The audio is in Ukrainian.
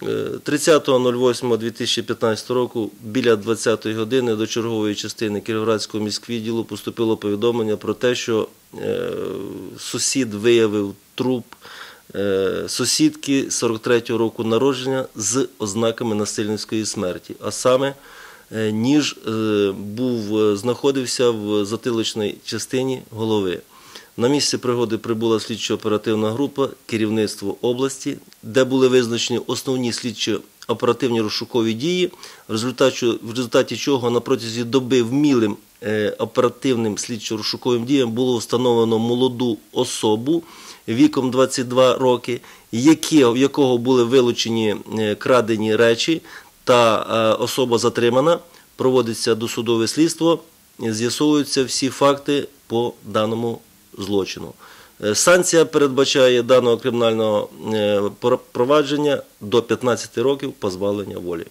Е, 30.08.2015 року біля 20-ї години до чергової частини Кіровоградського міськвідділу поступило повідомлення про те, що е, сусід виявив труп е, сусідки 43-го року народження з ознаками насильницької смерті. А саме е, ніж е, був, е, знаходився в затилочній частині голови. На місце пригоди прибула слідчо-оперативна група, керівництво області, де були визначені основні слідчо-оперативні розшукові дії, в результаті, чого на протязі доби вмілим е, оперативним слідчо-розшуковим діям було встановлено молоду особу віком 22 роки, які, в якого були вилучені е, крадені речі, та е, особа затримана, проводиться досудове слідство, з'ясовуються всі факти по даному злочину. Е, Санкція передбачає даного кримінального е, провадження до 15 років позбавлення волі.